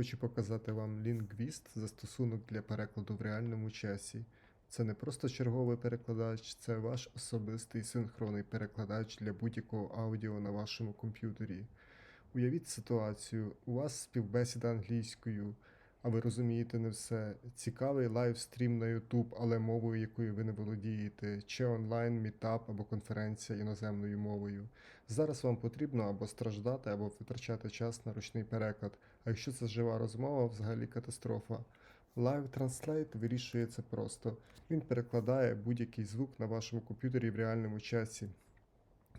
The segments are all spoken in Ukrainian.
хочу показати вам Lingvist застосунок для перекладу в реальному часі. Це не просто черговий перекладач, це ваш особистий синхронний перекладач для будь-якого аудіо на вашому комп'ютері. Уявіть ситуацію, у вас співбесіда англійською, а ви розумієте не все. Цікавий лайвстрім на YouTube, але мовою, якою ви не володієте, чи онлайн мітап або конференція іноземною мовою. Зараз вам потрібно або страждати, або витрачати час на ручний переклад. А якщо це жива розмова, взагалі катастрофа. Live Translate вирішує це просто. Він перекладає будь-який звук на вашому комп'ютері в реальному часі.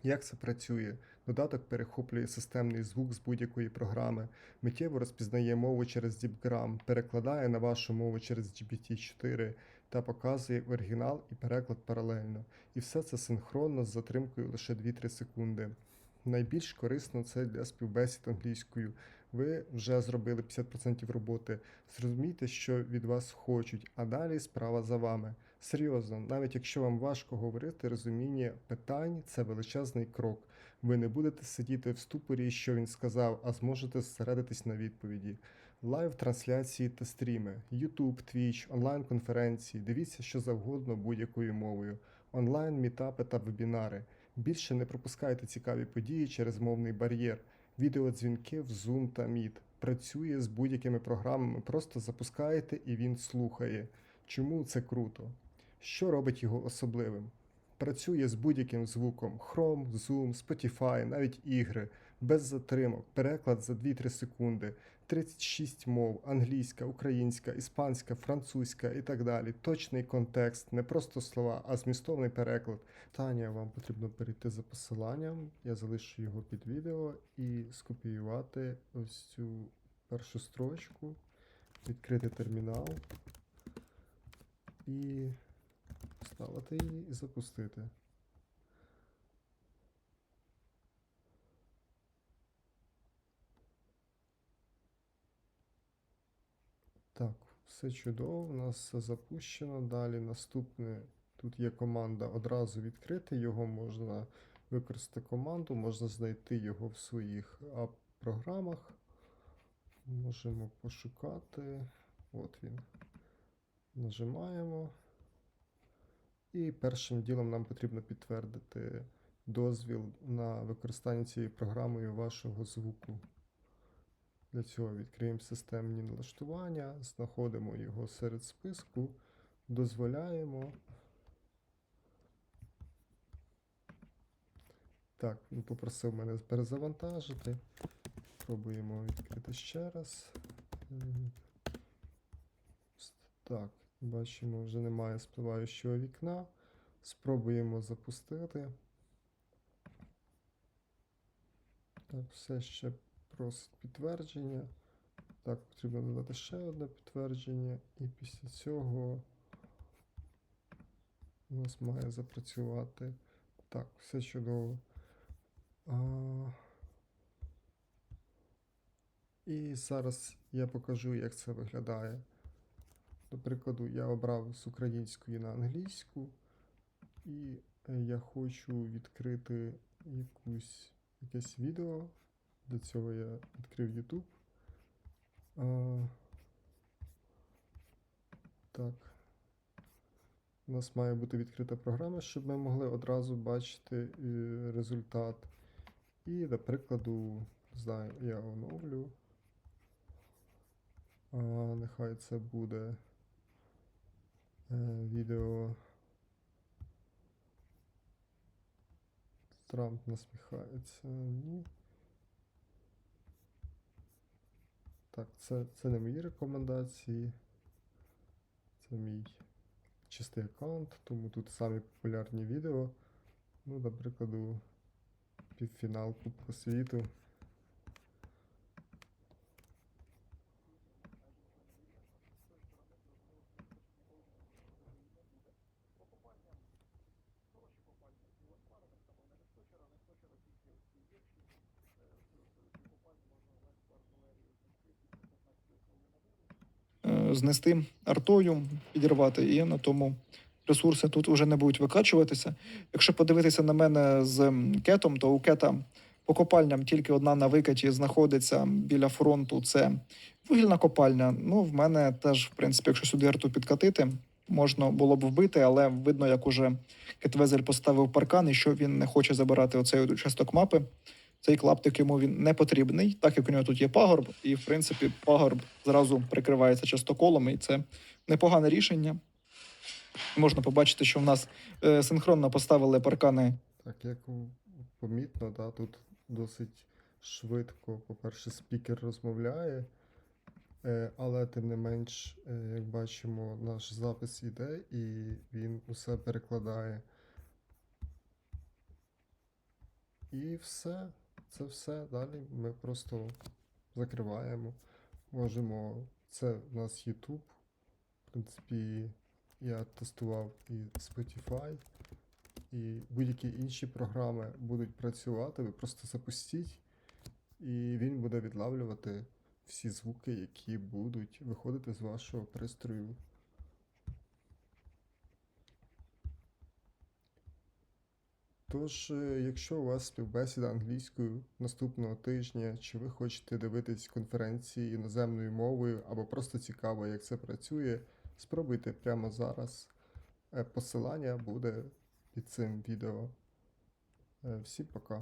Як це працює? Додаток перехоплює системний звук з будь-якої програми, миттєво розпізнає мову через DeepGram, перекладає на вашу мову через GPT-4 та показує оригінал і переклад паралельно. І все це синхронно з затримкою лише 2-3 секунди. Найбільш корисно це для співбесід англійською. Ви вже зробили 50% роботи. Зрозумійте, що від вас хочуть, а далі справа за вами. Серйозно, навіть якщо вам важко говорити, розуміння питань це величезний крок. Ви не будете сидіти в ступорі, що він сказав, а зможете зосередитись на відповіді. Лайв трансляції та стріми, YouTube, Twitch, онлайн-конференції, дивіться що завгодно будь-якою мовою, онлайн мітапи та вебінари. Більше не пропускайте цікаві події через мовний бар'єр. Відеодзвінки в Zoom та Meet. Працює з будь-якими програмами, просто запускаєте і він слухає. Чому це круто? Що робить його особливим? Працює з будь-яким звуком: Chrome, Zoom, Spotify, навіть ігри, без затримок, переклад за 2-3 секунди, 36 мов, англійська, українська, іспанська, французька і так далі. Точний контекст, не просто слова, а змістовний переклад. Таня, вам потрібно перейти за посиланням. Я залишу його під відео і скопіювати ось цю першу строчку, відкрити термінал. І вставити її і запустити. Так, все чудово, у нас все запущено. Далі наступне. Тут є команда одразу відкрити. Його можна використати команду, можна знайти його в своїх ап-програмах. Можемо пошукати. От він. Нажимаємо. І першим ділом нам потрібно підтвердити дозвіл на використання цією програмою вашого звуку. Для цього відкриємо системні налаштування, знаходимо його серед списку, дозволяємо. Так, він попросив мене перезавантажити. Пробуємо відкрити ще раз. Так, бачимо, вже немає спливаючого вікна. Спробуємо запустити. Так, все ще просить підтвердження. Так, потрібно додати ще одне підтвердження, і після цього у нас має запрацювати. Так, все чудово. А... І зараз я покажу, як це виглядає. До прикладу, я обрав з української на англійську, і е, я хочу відкрити якусь, якесь відео. Для цього я відкрив YouTube. А, так. У нас має бути відкрита програма, щоб ми могли одразу бачити е, результат. І, до прикладу, знаю, я оновлю. А, нехай це буде відео. Трамп насміхається. Ні. Так, це, це не мої рекомендації. Це мій чистий аккаунт, тому тут самі популярні відео. Ну, до прикладу, півфінал Кубку світу. Знести артою, підірвати, і на тому ресурси тут вже не будуть викачуватися. Якщо подивитися на мене з кетом, то у кета По копальням тільки одна на викаті знаходиться біля фронту. Це вугільна копальня. Ну, в мене теж, в принципі, якщо сюди арту підкатити, можна було б вбити, але видно, як уже Кетвезель поставив паркан, і що він не хоче забирати оцей участок мапи. Цей клаптик йому він не потрібний, так як у нього тут є пагорб, і в принципі пагорб зразу прикривається частоколом, і це непогане рішення. Можна побачити, що в нас е, синхронно поставили паркани Так, як помітно, да, тут досить швидко, по-перше, спікер розмовляє, е, але тим не менш, е, як бачимо, наш запис іде і він усе перекладає. І все. Це все. Далі ми просто закриваємо. Можемо. Це в нас YouTube. В принципі, я тестував і Spotify і будь-які інші програми будуть працювати, ви просто запустіть, і він буде відлавлювати всі звуки, які будуть виходити з вашого пристрою. Тож, е, якщо у вас співбесіда англійською наступного тижня, чи ви хочете дивитись конференції іноземною мовою, або просто цікаво, як це працює, спробуйте прямо зараз. Е, Посилання буде під цим відео. Е, Всім пока.